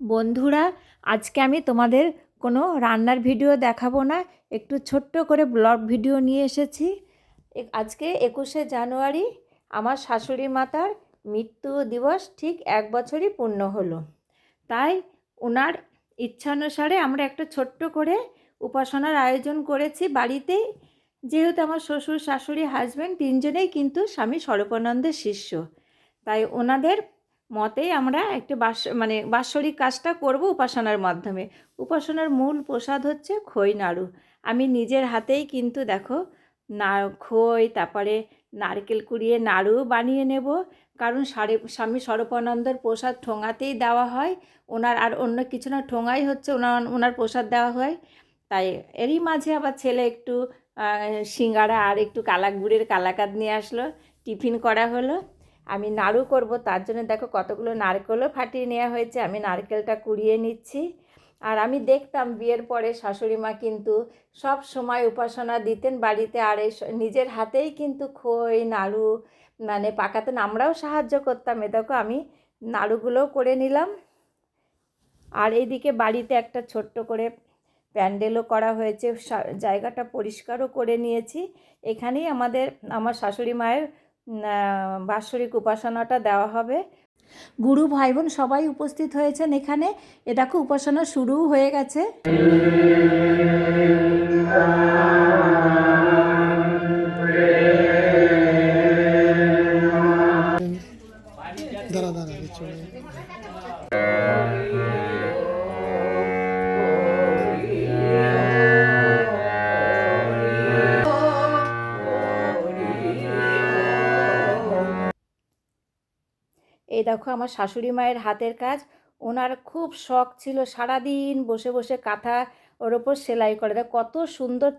বন্ধুরা, আজকে আমি তোমাদের কোনো রান্নার ভিডিও দেখাবো না। একটু ছোট্ট করে ব্লগ ভিডিও নিয়ে এসেছি। আজকে একুশে জানুয়ারি, আমার শাশুড়ি মাতার মৃত্যু দিবস ঠিক এক বছরই পূর্ণ হলো। তাই ওনার ইচ্ছানুসারে আমরা একটা ছোট্ট করে উপাসনার আয়োজন করেছি বাড়িতেই। যেহেতু আমার শ্বশুর, শাশুড়ি হাজব্যান্ড তিনজনেই কিন্তু স্বামী স্বরূপানন্দের শিষ্য। তাই ওনাদের মতেই আমরা একটা বাস মানে বাৎসরিক কাজটা করব উপাসনার মাধ্যমে। উপাসনার মূল প্রসাদ হচ্ছে খই নাড়ু। আমি নিজের হাতেই কিন্তু দেখো না, খই, তারপরে নারকেল কুড়িয়ে নাড়ু বানিয়ে নেব। কারণ সারে, স্বামী স্বরূপানন্দর প্রসাদ ঠোঙাতেই দেওয়া হয়। ওনার আর অন্য কিছু না, ঠোঙাই হচ্ছে ওনার ওনার প্রসাদ দেওয়া হয়। তাই এরই মাঝে আবার ছেলে একটু সিঙ্গারা আর একটু কালা গুড়ের কালাকাদ নিয়ে আসলো। টিফিন করা হলো। আমি নাড়ু করব, তার জন্য দেখো কতগুলো নারকেলও ফাটিয়ে নেওয়া হয়েছে, আমি নারকেলটা কুড়িয়ে নিচ্ছি। আর আমি দেখতাম বিয়ের পরে শাশুড়ি মা কিন্তু সব সময় উপাসনা দিতেন বাড়িতে, আর নিজের হাতেই কিন্তু খই, নাড়ু মানে পাকাতেন, আমরাও সাহায্য করতাম। এ দেখো আমি নাড়ুগুলোও করে নিলাম। আর এইদিকে বাড়িতে একটা ছোট্ট করে প্যান্ডেলও করা হয়েছে জায়গাটা পরিষ্কারও করে নিয়েছি। এখানেই আমাদের, আমার শাশুড়ি মায়ের বাৎসরিক উপাসনাটা দেওয়া হবে। গুরু ভাই বোন সবাই উপস্থিত হয়েছেন এখানে। এটা খুব উপাসনা শুরুও হয়ে গেছে। এই দেখো আমার শাশুড়ি মায়ের হাতের কাজ। ওনার খুব শখ ছিল সারাদিন বসে বসে কাঁথা ওর ওপর সেলাই করে। দেয় কত সুন্দর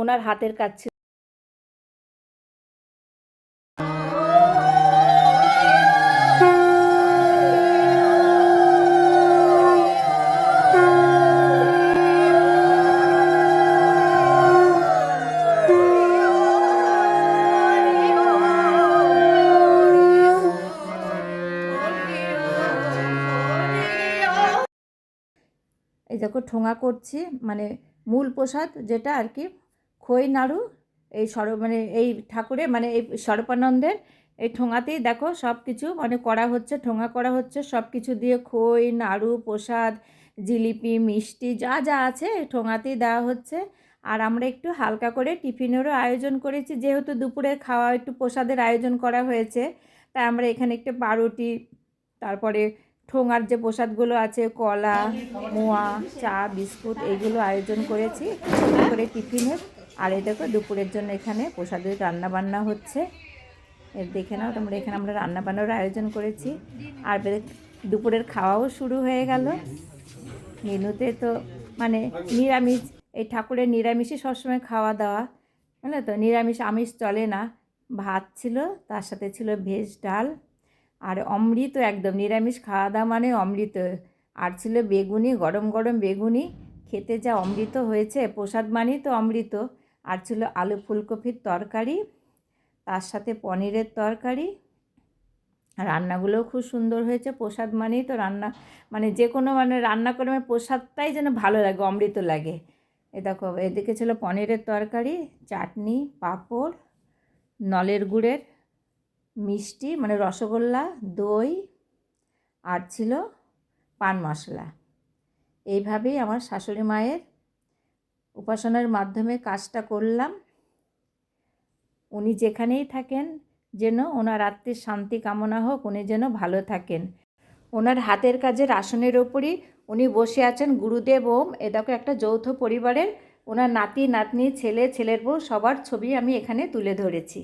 ওনার হাতের কাজ ছিল। দেখো ঠোঙা করছি মানে মূল প্রসাদ যেটা আর কি, খই, নাড়ু, এই সর মানে এই ঠাকুরের মানে এই স্বরূপানন্দের এই ঠোঙাতেই দেখো সব কিছু মানে করা হচ্ছে, ঠোঙা করা হচ্ছে সব কিছু দিয়ে খই, নাড়ু, প্রসাদ, জিলিপি, মিষ্টি, যা যা আছে ঠোঙাতেই দেওয়া হচ্ছে। আর আমরা একটু হালকা করে টিফিনেরও আয়োজন করেছি, যেহেতু দুপুরের খাওয়া, একটু প্রসাদের আয়োজন করা হয়েছে, তাই আমরা এখানে একটু পাউরুটি, তারপরে ঠোঙার যে প্রসাদগুলো আছে, কলা, মোয়া, চা, বিস্কুট, এইগুলো আয়োজন করেছি। করে টিফিনের আর এই দেখো, দুপুরের জন্য এখানে প্রসাদের রান্না বান্না হচ্ছে। এর দেখে নাও তোমরা, এখানে আমরা রান্না বান্নার আয়োজন করেছি। আর দুপুরের খাওয়াও শুরু হয়ে গেল। মেনুতে তো মানে নিরামিষ, এই ঠাকুরের নিরামিষই সবসময় খাওয়া দাওয়া। বুঝলে তো? নিরামিষ, আমিষ চলে না। ভাত ছিল, তার সাথে ছিল ভেজ ডাল। আর অমৃত একদম, নিরামিষ খাওয়া দাওয়া মানে অমৃত। আর ছিল বেগুনি, গরম গরম বেগুনি। খেতে যা অমৃত হয়েছে, প্রসাদ মানেই তো অমৃত। আর ছিল আলু ফুলকপির তরকারি, তার সাথে পনিরের তরকারি। রান্নাগুলোও খুব সুন্দর হয়েছে, প্রসাদ মানেই তো রান্না। মানে যে কোনো মানে রান্না করে মানে প্রসাদটাই যেন ভালো লাগে, অমৃত লাগে। এ দেখো, এদিকে ছিল পনিরের তরকারি, চাটনি, পাঁপড়, নলের গুড়ের মিষ্টি মানে রসগোল্লা, দই, আর ছিল পান মশলা। এইভাবেই আমার শাশুড়ি মায়ের উপাসনার মাধ্যমে কাজটা করলাম। উনি যেখানেই থাকেন যেন ওনার আত্মীর শান্তি কামনা হোক, উনি যেন ভালো থাকেন। ওনার হাতের কাজের আসনের ওপরই উনি বসে আছেন গুরুদেব ওম। এ দেখো একটা যৌথ পরিবারের ওনার নাতি, নাতনি, ছেলে, ছেলের বউ, সবার ছবি আমি এখানে তুলে ধরেছি।